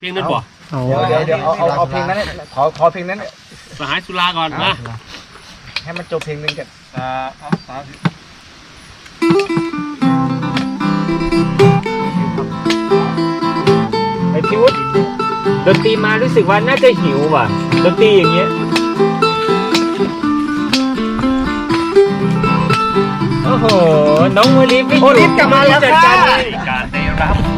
เพลงนั้นบ่เอาเดี๋ยวเดี๋ยวเดี๋ยวเอาเอาเอาเพลงนั้นเนี่ยขอขอเพลงนั้นเนี่ยสหายสุราก่อนมาให้มันจบเพลงหนึงกันอ่าเอาสามสิบไอพี่วุฒิดนตรีมารู้สึกว่าน่าจะหิวว่ะดนตรีอย่างเงี้ยโอ้โหน้องโอลิฟไม่อยู่โอลิฟกลับมาแล้วจัดค่ะการเลยการได้รับ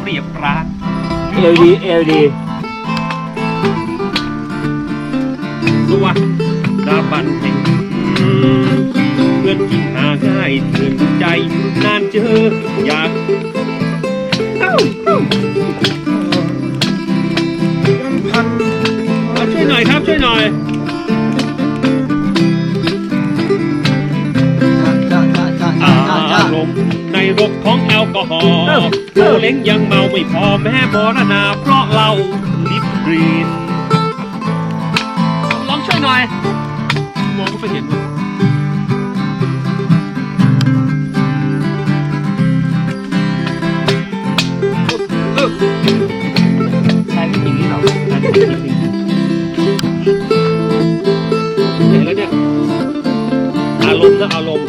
เปรียบปรานเอลดีเอลดีสวัสดาบันแห่งเพื่อนกินหาง่ายตื่นใจ นานเจออยากเอาช่วยหน่อยครับช่วยหน่อยารมณ์ในรกของแอลกอฮอล์โอเล้งยังเมาไม่พอแม้มรณาเพราะเราลิบรีนลองช่วยหน่อย มองก็ไม่เห็นเลยเออใช่ไม่กินนี่หรออันนี้นิดนึงเห็นแล้วเนี่ย อารมณ์นะอารมณ์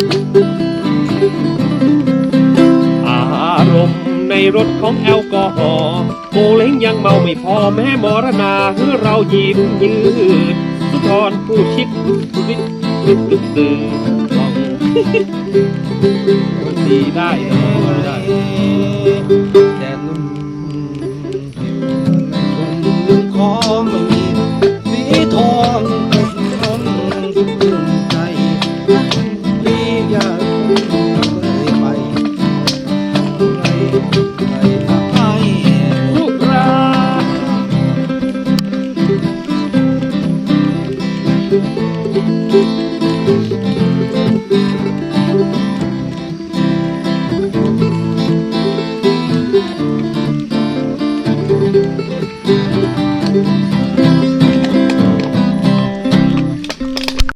อา รมในรถของแอลกอฮอล์โอเล้งยังเมาไม่พอแม้มรณาเมื่อเรายิ้มยืดสุธรผู้ชิดวิทวิทตึกตื่นลองดีได้ไม่ได้แต่นุ่มนุ่มคอไม่มีสีทอง เ